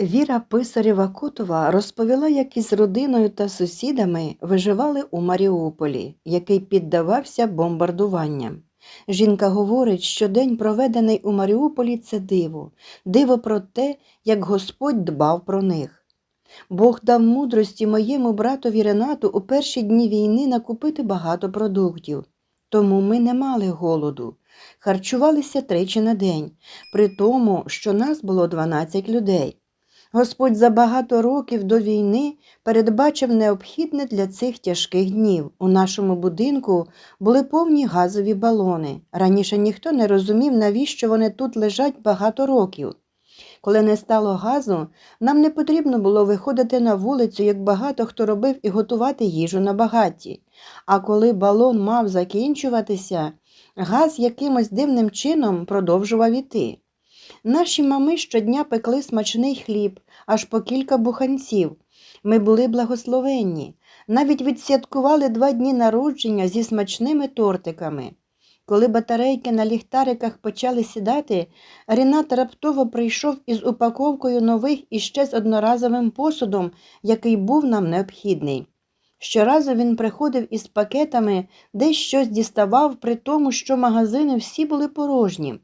Віра Писарєва Котова розповіла, як із родиною та сусідами виживали у Маріуполі, який піддавався бомбардуванням. Жінка говорить, що день, проведений у Маріуполі, це диво, диво про те, як Господь дбав про них. Бог дав мудрості моєму братові Ренату у перші дні війни накупити багато продуктів. Тому ми не мали голоду, харчувалися тричі на день, при тому, що нас було 12 людей. Господь за багато років до війни передбачив необхідне для цих тяжких днів. У нашому будинку були повні газові балони. Раніше ніхто не розумів, навіщо вони тут лежать багато років. Коли не стало газу, нам не потрібно було виходити на вулицю, як багато хто робив, і готувати їжу на багатті. А коли балон мав закінчуватися, газ якимось дивним чином продовжував іти. Наші мами щодня пекли смачний хліб, аж по кілька буханців. Ми були благословенні, навіть відсвяткували два дні народження зі смачними тортиками. Коли батарейки на ліхтариках почали сідати, Рінат раптово прийшов із упаковкою нових і ще з одноразовим посудом, який був нам необхідний. Щоразу він приходив із пакетами, десь щось діставав, при тому, що магазини всі були порожні.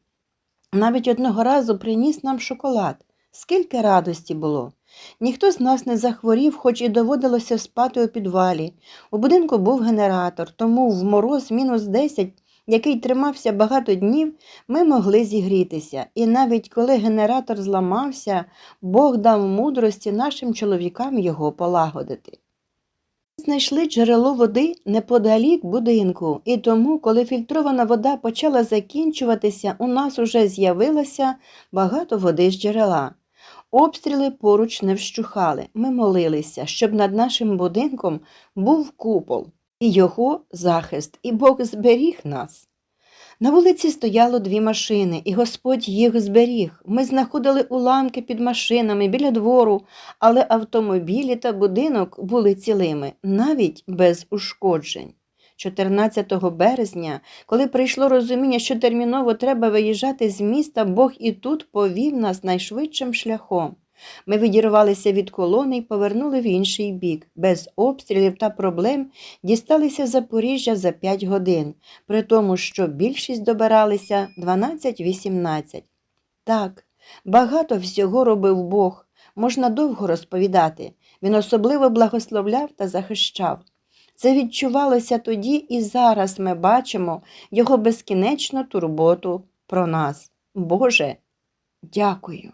Навіть одного разу приніс нам шоколад. Скільки радості було. Ніхто з нас не захворів, хоч і доводилося спати у підвалі. У будинку був генератор, тому в мороз мінус 10, який тримався багато днів, ми могли зігрітися. І навіть коли генератор зламався, Бог дав мудрості нашим чоловікам його полагодити. Знайшли джерело води неподалік будинку, і тому, коли фільтрована вода почала закінчуватися, у нас уже з'явилося багато води з джерела. Обстріли поруч не вщухали. Ми молилися, щоб над нашим будинком був купол і його захист, і Бог зберіг нас. На вулиці стояло дві машини, і Господь їх зберіг. Ми знаходили уламки під машинами біля двору, але автомобілі та будинок були цілими, навіть без ушкоджень. 14 березня, коли прийшло розуміння, що терміново треба виїжджати з міста, Бог і тут повів нас найшвидшим шляхом. Ми відірвалися від колони і повернули в інший бік. Без обстрілів та проблем дісталися Запоріжжя за 5 годин, при тому, що більшість добиралися 12-18. Так, багато всього робив Бог, можна довго розповідати. Він особливо благословляв та захищав. Це відчувалося тоді і зараз ми бачимо його безкінечну турботу про нас. Боже, дякую.